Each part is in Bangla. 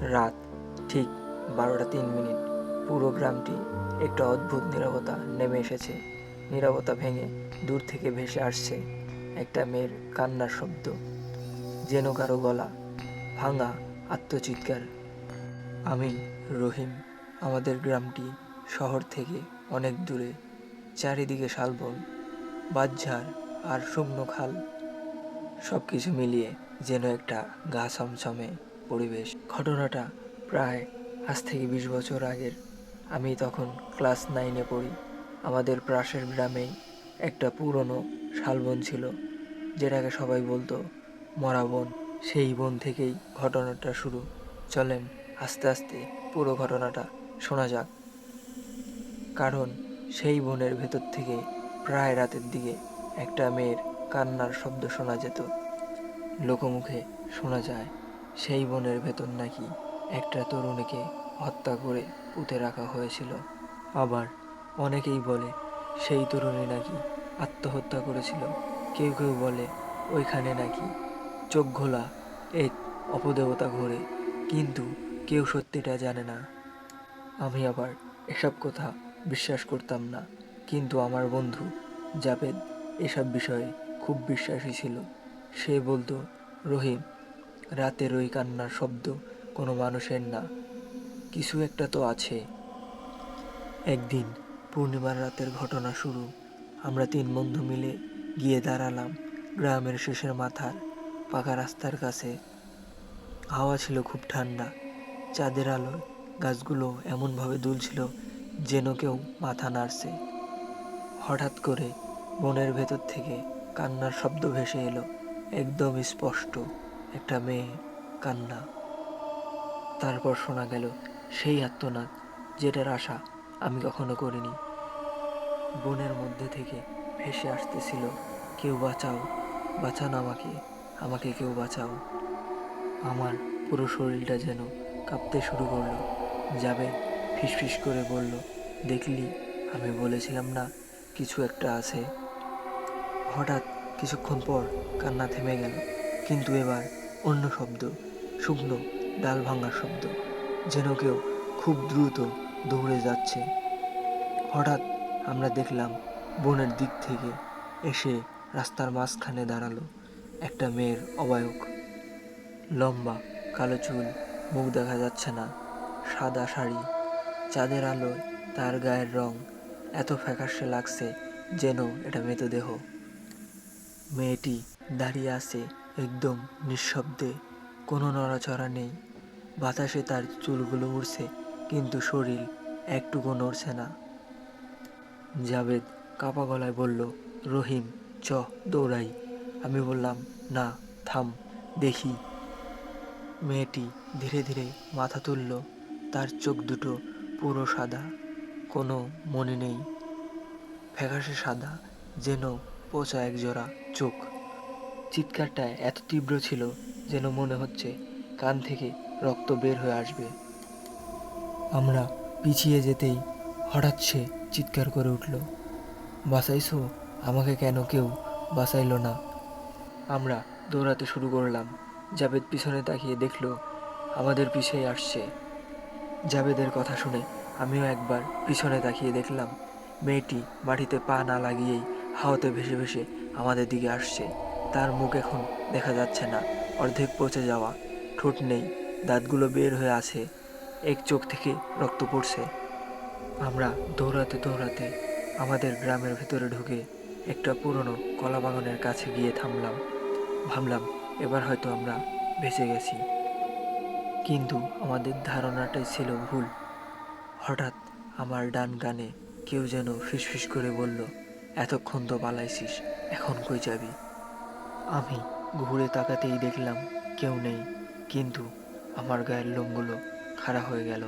রাত ঠিক বারোটা তিন মিনিট। পুরো গ্রামটি একটা অদ্ভুত নীরবতা নেমে এসেছে। নীরবতা ভেঙে দূর থেকে ভেসে আসছে একটা মেয়ের কান্নার শব্দ, যেন কারও গলা ভাঙা আত্মচিৎকার। আমি, রহিম, আমাদের গ্রামটি শহর থেকে অনেক দূরে, চারিদিকে শালবন, বাঁশঝাড় আর শুকনো খাল সব কিছু মিলিয়ে যেন একটা গা ছমছমে। পরিবেশ। ঘটনাটা প্রায় আজ থেকে বিশ বছর আগের। আমি তখন ক্লাস নাইনে পড়ি। আমাদের পাশের গ্রামেই একটা পুরনো শালবন ছিল, যেটাকে সবাই বলতো মরা বন। সেই বন থেকেই ঘটনাটা শুরু। চলেন আস্তে আস্তে পুরো ঘটনাটা শোনা যাক। কারণ সেই বনের ভেতর থেকে প্রায় রাতের দিকে একটা মেয়ের কান্নার শব্দ শোনা যেত। লোকমুখে শোনা যায় সেই বনের ভেতর নাকি একটা তরুণীকে হত্যা করে পুঁতে রাখা হয়েছিল। আবার অনেকেই বলে সেই তরুণী নাকি আত্মহত্যা করেছিল। কেউ কেউ বলে ওইখানে নাকি চোখ ঘোলা এক অপদেবতা ঘোরে, কিন্তু কেউ সত্যিটা জানে না। আমি আবার এসব কথা বিশ্বাস করতাম না, কিন্তু আমার বন্ধু জাবেদ এসব বিষয়ে খুব বিশ্বাসী ছিল। সে বলতো, রহিম রাতের ওই কান্নার শব্দ কোনো মানুষের না। কিছু একটা তো আছে। একদিন পূর্ণিমার রাতের ঘটনা শুরু। আমরা তিন বন্ধু মিলে গিয়ে দাঁড়ালাম গ্রামের শেষের মাথার পাকা রাস্তার কাছে। হাওয়া ছিল খুব ঠান্ডা। চাঁদের আলোয় গাছগুলো এমনভাবে দুলছিল যেন কেউ মাথা নাড়ছে। হঠাৎ করে বনের ভেতর থেকে কান্নার শব্দ ভেসে এলো, একদম স্পষ্ট। একটা মেয়ে কান্না। তারপর শোনা গেল সেই আত্মনাদ, যেটার আশা আমি কখনো করিনি। বনের মধ্যে থেকে ভেসে আসতেছিল, কেউ বাঁচাও, বাঁচান আমাকে আমাকে কেউ বাঁচাও। আমার পুরো শরীরটা যেন কাঁপতে শুরু করল। যাবে, ফিসফিস করে বলল, দেখলি, আমি বলেছিলাম না, কিছু একটা আছে। হঠাৎ কিছুক্ষণ পর কান্না থেমে গেল। কিন্তু এবার অন্য শব্দ, শুকনো, ডাল ভাঙার শব্দ, যেন কেউ খুব দ্রুত দৌড়ে যাচ্ছে। হঠাৎ আমরা দেখলাম বনের দিক থেকে এসে রাস্তার মাঝখানে দাঁড়াল একটা মেয়ের অবায়ক। লম্বা, কালো চুল, মুখ দেখা যাচ্ছে না, সাদা শাড়ি, চাঁদের আলোয় তার গায়ের রং এত ফ্যাকাশে লাগছে যেন এটা মৃতদেহ। মেয়েটি দাঁড়িয়ে আছে একদম নিঃশব্দে, কোনো নড়াচড়া নেই। বাতাসে তার চুলগুলো উড়ছে, কিন্তু শরীর একটুকু নড়ছে না। জাবেদ কাপা গলায় বলল, রহিম, চ, দৌড়াই। আমি বললাম, না, থাম, দেখি। মেয়েটি ধীরে ধীরে মাথা তুলল, তার চোখ দুটো পুরো সাদা, কোনো মনে নেই। ফ্যাকাশে সাদা, যেন পচা একজোড়া চোখ। চিৎকারটা এত তীব্র ছিল যেন মনে হচ্ছে কান থেকে রক্ত বের হয়ে আসবে। আমরা পিছিয়ে যেতেই হঠাৎ সে চিৎকার করে উঠল বাঁচাইছো আমাকে কেন কেউ বাঁচাইলো না? আমরা দৌড়াতে শুরু করলাম। জাবেদ পিছনে তাকিয়ে দেখল, আমাদের পিছেই আসছে। জাবেদের কথা শুনে আমিও একবার পিছনে তাকিয়ে দেখলাম, মেয়েটি মাটিতে পা না লাগিয়েই হাওয়াতে ভেসে ভেসে আমাদের দিকে আসছে। তার মুখ এখন দেখা যাচ্ছে না। অর্ধেক পচে যাওয়া, ঠোঁট নেই, দাঁতগুলো বের হয়ে আছে, এক চোখ থেকে রক্ত পড়ছে। আমরা দৌড়াতে দৌড়াতে আমাদের গ্রামের ভেতরে ঢুকে একটা পুরনো কলা বাগানের কাছে গিয়ে থামলাম। ভাবলাম, এবার হয়তো আমরা বেঁচে গেছি। কিন্তু আমাদের ধারণাটাই ছিল ভুল। হঠাৎ আমার ডান কানে কেউ যেন ফিসফিস করে বলল, এতক্ষণ তো পালাইছিস, এখন কই যাবি? আমি ঘুরে তাকাতেই দেখলাম কেউ নেই, কিন্তু আমার গায়ের লোমগুলো খাড়া হয়ে গেল।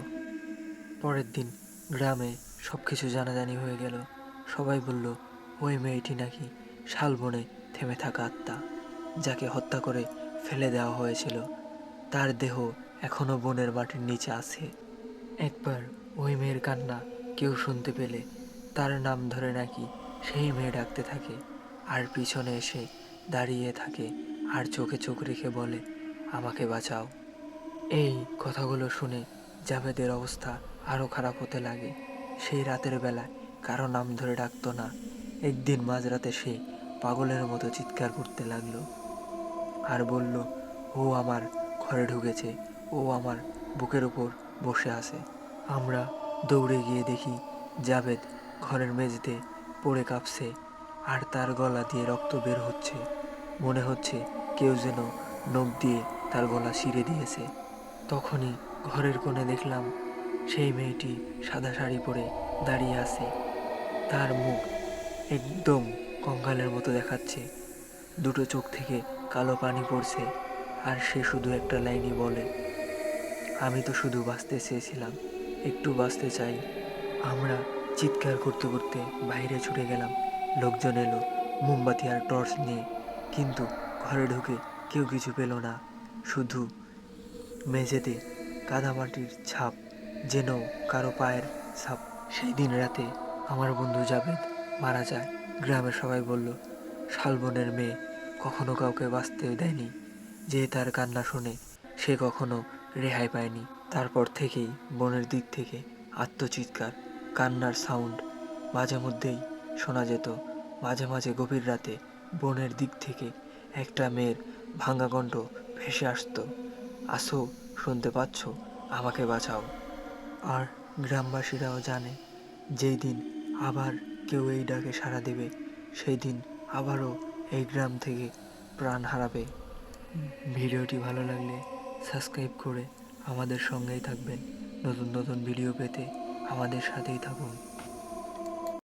পরের দিন গ্রামে সব কিছু জানাজানি হয়ে গেল। সবাই বলল, ওই মেয়েটি নাকি শালবনে থেমে থাকা আত্মা, যাকে হত্যা করে ফেলে দেওয়া হয়েছিল। তার দেহ এখনও বনের মাটির নিচে আছে। একবার ওই মেয়ের কান্না কেউ শুনতে পেলে, তার নাম ধরে নাকি সেই মেয়ে ডাকতে থাকে, আর পিছনে এসে দাঁড়িয়ে থাকে আর চোখে চোখ রেখে বলে, আমাকে বাঁচাও। এই কথাগুলো শুনে জাভেদের অবস্থা আরও খারাপ হতে লাগে। সেই রাতের বেলায় কারও নাম ধরে ডাকতো না। একদিন মাঝরাতে সে পাগলের মতো চিৎকার করতে লাগল আর বলল, ও আমার ঘরে ঢুকেছে। ও আমার বুকের উপর বসে আছে। আমরা দৌড়ে গিয়ে দেখি জাভেদ ঘরের মেঝেতে পড়ে কাঁপছে আর তার গলা দিয়ে রক্ত বের হচ্ছে। মনে হচ্ছে কেউ যেন নখ দিয়ে তার গলা ছিঁড়ে দিয়েছে। তখনই ঘরের কোণে দেখলাম সেই মেয়েটি সাদা শাড়ি পরে দাঁড়িয়ে আছে। তার মুখ একদম কঙ্কালের মতো দেখাচ্ছে। দুটো চোখ থেকে কালো পানি পড়ছে আর সে শুধু একটা লাইনই বলে, আমি তো শুধু বাঁচতে চেয়েছিলাম, একটু বাঁচতে চাই। আমরা চিৎকার করতে করতে বাইরে ছুটে গেলাম। লোকজন এলো। মোমবাতি আর টর্চ নিয়ে। কিন্তু ঘরে ঢুকে কেউ কিছু পেল না। শুধু মেঝেতে কাদামাটির ছাপ, যেন কারও পায়ের ছাপ। সেই দিন রাতে আমার বন্ধু জাবেদ মারা যায়। গ্রামের সবাই বলল, শালবনের মেয়ে কখনো কাউকে বাঁচতে দেয়নি। যে তার কান্না শুনে সে কখনো রেহাই পায়নি। তারপর থেকেই বনের দিক থেকে আত্মচিৎকার, কান্নার সাউন্ড মাঝে মধ্যেই শোনা যেত মাঝে মাঝে গভীর রাতে বনের দিক থেকে একটা মেয়ের ভাঙা কণ্ঠ ভেসে আসতো। আসো, শুনতে পাচ্ছ? আমাকে বাঁচাও। আর গ্রামবাসীরাও জানে, যেই দিন আবার কেউ এই ডাকে সাড়া দেবে, সেই দিন আবারও এই গ্রাম থেকে প্রাণ হারাবে। ভিডিওটি ভালো লাগলে সাবস্ক্রাইব করে আমাদের সঙ্গেই থাকবেন। নতুন নতুন ভিডিও পেতে আমাদের সাথেই থাকুন।